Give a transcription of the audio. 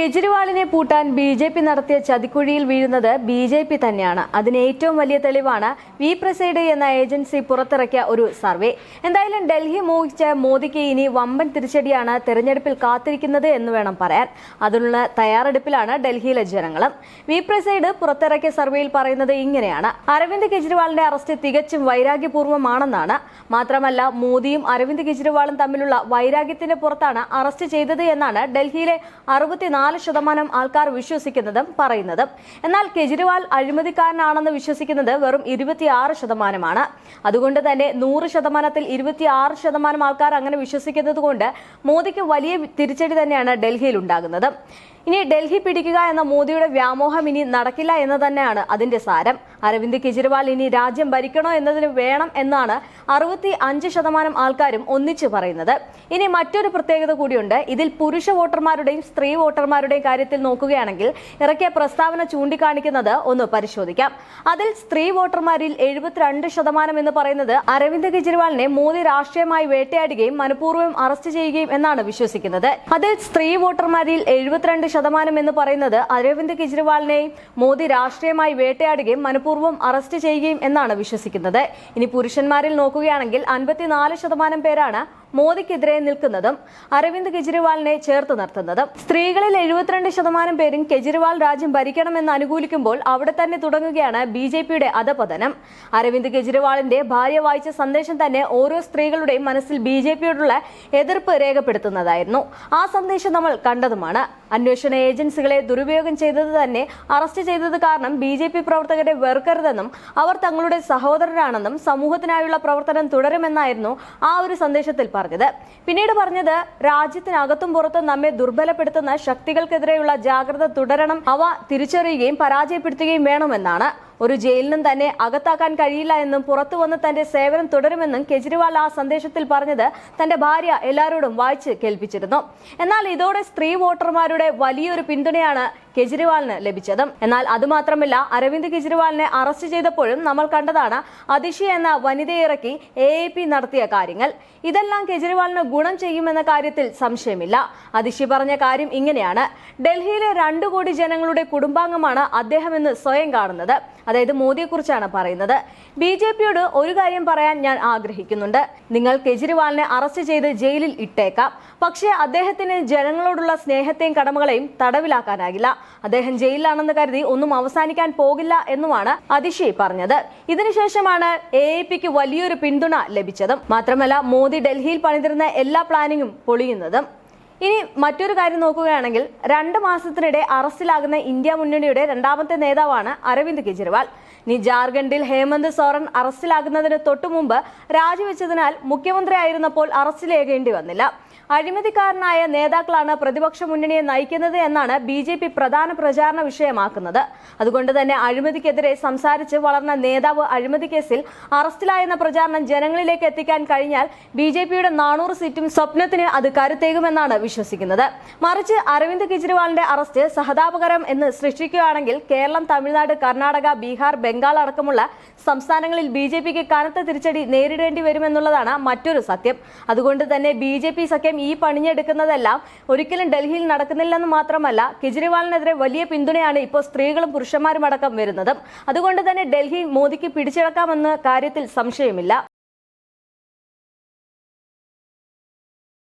കെജ്രിവാളിനെ പൂട്ടാൻ B J P നടത്തിയ ചതിക്കുഴിയിൽ വീഴുന്നത് ബി ജെ പി തന്നെയാണ്. അതിന് ഏറ്റവും വലിയ തെളിവാണ് വി പ്രസൈഡ് എന്ന ഏജൻസി പുറത്തിറക്കിയ ഒരു സർവേ. എന്തായാലും ഡൽഹി മോഹിച്ച മോദിക്ക് ഇനി വമ്പൻ തിരിച്ചടിയാണ് തെരഞ്ഞെടുപ്പിൽ കാത്തിരിക്കുന്നത് എന്ന് വേണം പറയാൻ. അതിനുള്ള തയ്യാറെടുപ്പിലാണ് ഡൽഹിയിലെ ജനങ്ങളും. വി പ്രസൈഡ് പുറത്തിറക്കിയ സർവേയിൽ പറയുന്നത് ഇങ്ങനെയാണ്. അരവിന്ദ് കെജ്രിവാളിന്റെ അറസ്റ്റ് തികച്ചും വൈരാഗ്യപൂർവമാണെന്നാണ്. മാത്രമല്ല മോദിയും അരവിന്ദ് കെജ്രിവാളും തമ്മിലുള്ള വൈരാഗ്യത്തിന്റെ പുറത്താണ് അറസ്റ്റ് ചെയ്തത് എന്നാണ് ഡൽഹിയിലെ അറുപത്തിനാല് ശതമാനം ആൾക്കാർ വിശ്വസിക്കുന്നതും പറയുന്നതും. എന്നാൽ കെജ്രിവാൾ അഴിമതിക്കാരനാണെന്ന് വിശ്വസിക്കുന്നത് വെറും ഇരുപത്തിയാറ് ശതമാനമാണ്. അതുകൊണ്ട് തന്നെ നൂറ് ശതമാനത്തിൽ ഇരുപത്തിയാറ് ശതമാനം ആൾക്കാർ അങ്ങനെ വിശ്വസിക്കുന്നത് കൊണ്ട് മോദിക്ക് വലിയ തിരിച്ചടി തന്നെയാണ് ഡൽഹിയിൽ ഉണ്ടാകുന്നത്. ഇനി ഡൽഹി പിടിക്കുക എന്ന മോദിയുടെ വ്യാമോഹം ഇനി നടക്കില്ല എന്ന് തന്നെയാണ് അതിന്റെ സാരം. അരവിന്ദ് കെജ്രിവാൾ ഇനി രാജ്യം ഭരിക്കണോ എന്നതിന് വേണം എന്നാണ് അറുപത്തി അഞ്ച് ശതമാനം ആൾക്കാരും ഒന്നിച്ചു പറയുന്നത്. ഇനി മറ്റൊരു പ്രത്യേകത കൂടിയുണ്ട്. ഇതിൽ പുരുഷ വോട്ടർമാരുടെയും സ്ത്രീ വോട്ടർമാരുടെയും കാര്യത്തിൽ നോക്കുകയാണെങ്കിൽ ഇറക്കിയ പ്രസ്താവന ചൂണ്ടിക്കാണിക്കുന്നത് ഒന്ന് പരിശോധിക്കാം. അതിൽ സ്ത്രീ വോട്ടർമാരിൽ എഴുപത്തിരണ്ട് ശതമാനം എന്ന് പറയുന്നത് അരവിന്ദ് കെജ്രിവാളിനെ മോദി രാഷ്ട്രീയമായി വേട്ടയാടുകയും മനഃപൂർവം അറസ്റ്റ് ചെയ്യുകയും എന്നാണ് വിശ്വസിക്കുന്നത്. അതിൽ സ്ത്രീ വോട്ടർമാരിൽ എഴുപത്തിരണ്ട് ശതമാനം എന്ന് പറയുന്നത് അരവിന്ദ് കെജ്രിവാളിനെയും മോദി രാഷ്ട്രീയമായി വേട്ടയാടുകയും മനഃപൂർവം അറസ്റ്റ് ചെയ്യുകയും എന്നാണ് വിശ്വസിക്കുന്നത്. ഇനി പുരുഷന്മാരിൽ നോക്കുകയാണെങ്കിൽ അൻപത്തിനാല് ശതമാനം പേരാണ് മോദിക്കെതിരെ നിൽക്കുന്നതും അരവിന്ദ് കെജ്രിവാളിനെ ചേർത്ത് നിർത്തുന്നതും. സ്ത്രീകളിൽ എഴുപത്തിരണ്ട് ശതമാനം പേരും കെജ്രിവാൾ രാജ്യം ഭരിക്കണമെന്ന് അനുകൂലിക്കുമ്പോൾ അവിടെ തന്നെ തുടങ്ങുകയാണ് ബി ജെ പിയുടെ അധപതനം. അരവിന്ദ് കെജ്രിവാളിന്റെ ഭാര്യ വായിച്ച സന്ദേശം തന്നെ ഓരോ സ്ത്രീകളുടെയും മനസ്സിൽ ബി ജെ പിയോടുള്ള എതിർപ്പ് രേഖപ്പെടുത്തുന്നതായിരുന്നു. ആ സന്ദേശം നമ്മൾ കണ്ടതുമാണ്. അന്വേഷണ ഏജൻസികളെ ദുരുപയോഗം ചെയ്തത് തന്നെ അറസ്റ്റ് ചെയ്തത് കാരണം ബി ജെ പി പ്രവർത്തകരെ വെറുക്കരുതെന്നും അവർ തങ്ങളുടെ സഹോദരരാണെന്നും സമൂഹത്തിനായുള്ള പ്രവർത്തനം തുടരുമെന്നായിരുന്നു ആ ഒരു സന്ദേശത്തിൽ പറഞ്ഞത്. പിന്നീട് പറഞ്ഞത് രാജ്യത്തിനകത്തും പുറത്തും നമ്മെ ദുർബലപ്പെടുത്തുന്ന ശക്തികൾക്കെതിരെയുള്ള ജാഗ്രത തുടരണം. അവ തിരിച്ചറിയുകയും പരാജയപ്പെടുത്തുകയും വേണമെന്നാണ്. ഒരു ജയിലിനും തന്നെ അകത്താക്കാൻ കഴിയില്ല എന്നും പുറത്തു വന്ന് തന്റെ സേവനം തുടരുമെന്നും കെജ്രിവാൾ ആ സന്ദേശത്തിൽ പറഞ്ഞത് തന്റെ ഭാര്യ എല്ലാവരോടും വായിച്ച് കേൾപ്പിച്ചിരുന്നു. എന്നാൽ ഇതോടെ സ്ത്രീ വോട്ടർമാരുടെ വലിയൊരു പിന്തുണയാണ് കെജ്രിവാളിന് ലഭിച്ചത്. എന്നാൽ അതുമാത്രമല്ല അരവിന്ദ് കെജ്രിവാളിനെ അറസ്റ്റ് ചെയ്തപ്പോഴും നമ്മൾ കണ്ടതാണ് അതിഷി എന്ന വനിതയെ ഇറക്കി എ നടത്തിയ കാര്യങ്ങൾ. ഇതെല്ലാം കെജ്രിവാളിന് ഗുണം ചെയ്യുമെന്ന കാര്യത്തിൽ സംശയമില്ല. അതിഷി പറഞ്ഞ കാര്യം ഇങ്ങനെയാണ്. ഡൽഹിയിലെ രണ്ടു കോടി ജനങ്ങളുടെ കുടുംബാംഗമാണ് അദ്ദേഹമെന്ന് സ്വയം കാണുന്നത്. അതായത് മോദിയെക്കുറിച്ചാണ് പറയുന്നത്. ബി ജെ പിയോട് ഒരു കാര്യം പറയാൻ ഞാൻ ആഗ്രഹിക്കുന്നുണ്ട്. നിങ്ങൾ കെജ്രിവാളിനെ അറസ്റ്റ് ചെയ്ത് ജയിലിൽ ഇട്ടേക്കാം. പക്ഷേ അദ്ദേഹത്തിന് ജനങ്ങളോടുള്ള സ്നേഹത്തെയും കടമകളെയും തടവിലാക്കാനാകില്ല. അദ്ദേഹം ജയിലിലാണെന്ന് കരുതി ഒന്നും അവസാനിക്കാൻ പോകില്ല എന്നുമാണ് അതിഷി പറഞ്ഞത്. ഇതിനുശേഷമാണ് എ പിക്ക് വലിയൊരു പിന്തുണ ലഭിച്ചതും. മാത്രമല്ല മോദി ഡൽഹിയിൽ പണിതിരുന്ന എല്ലാ പ്ലാനിങ്ങും പൊളിയുന്നതും. ഇനി മറ്റൊരു കാര്യം നോക്കുകയാണെങ്കിൽ രണ്ട് മാസത്തിനിടെ അറസ്റ്റിലാകുന്ന ഇന്ത്യ മുന്നണിയുടെ രണ്ടാമത്തെ നേതാവാണ് അരവിന്ദ് കെജ്രിവാൾ. ഇനി ജാർഖണ്ഡിൽ ഹേമന്ത് സോറൻ അറസ്റ്റിലാകുന്നതിന് തൊട്ടുമുമ്പ് രാജിവെച്ചതിനാൽ മുഖ്യമന്ത്രിയായിരുന്നപ്പോൾ അറസ്റ്റിലേകേണ്ടി വന്നില്ല. അഴിമതിക്കാരനായ നേതാക്കളാണ് പ്രതിപക്ഷ മുന്നണിയെ നയിക്കുന്നത് എന്നാണ് ബി ജെ പി പ്രധാന പ്രചാരണ വിഷയമാക്കുന്നത്. അതുകൊണ്ട് തന്നെ അഴിമതിക്കെതിരെ സംസാരിച്ച് വളർന്ന നേതാവ് അഴിമതി കേസിൽ അറസ്റ്റിലായെന്ന പ്രചാരണം ജനങ്ങളിലേക്ക് എത്തിക്കാൻ കഴിഞ്ഞാൽ ബി ജെ പിയുടെ നാനൂറ് സീറ്റും സ്വപ്നത്തിന് അത് കരുത്തേകുമെന്നാണ് വിശ്വസിക്കുന്നത്. മറിച്ച് അരവിന്ദ് കെജ്രിവാളിന്റെ അറസ്റ്റ് സഹതാപകരം എന്ന് സൃഷ്ടിക്കുകയാണെങ്കിൽ കേരളം തമിഴ്നാട് കർണാടക ബീഹാർ ബംഗാൾ അടക്കമുള്ള സംസ്ഥാനങ്ങളിൽ ബി ജെ പിക്ക് കനത്ത തിരിച്ചടി നേരിടേണ്ടി വരുമെന്നുള്ളതാണ് മറ്റൊരു സത്യം. അതുകൊണ്ട് തന്നെ ബി ജെ പി സഖ്യം ഈ പണിഞ്ഞെടുക്കുന്നതെല്ലാം ഒരിക്കലും ഡൽഹിയിൽ നടക്കുന്നില്ലെന്ന് മാത്രമല്ല കെജ്രിവാളിനെതിരെ വലിയ പിന്തുണയാണ് ഇപ്പോൾ സ്ത്രീകളും പുരുഷന്മാരും അടക്കം വരുന്നതും. അതുകൊണ്ട് തന്നെ ഡൽഹി മോദിക്ക് പിടിച്ചെടുക്കാമെന്ന കാര്യത്തിൽ സംശയമില്ല.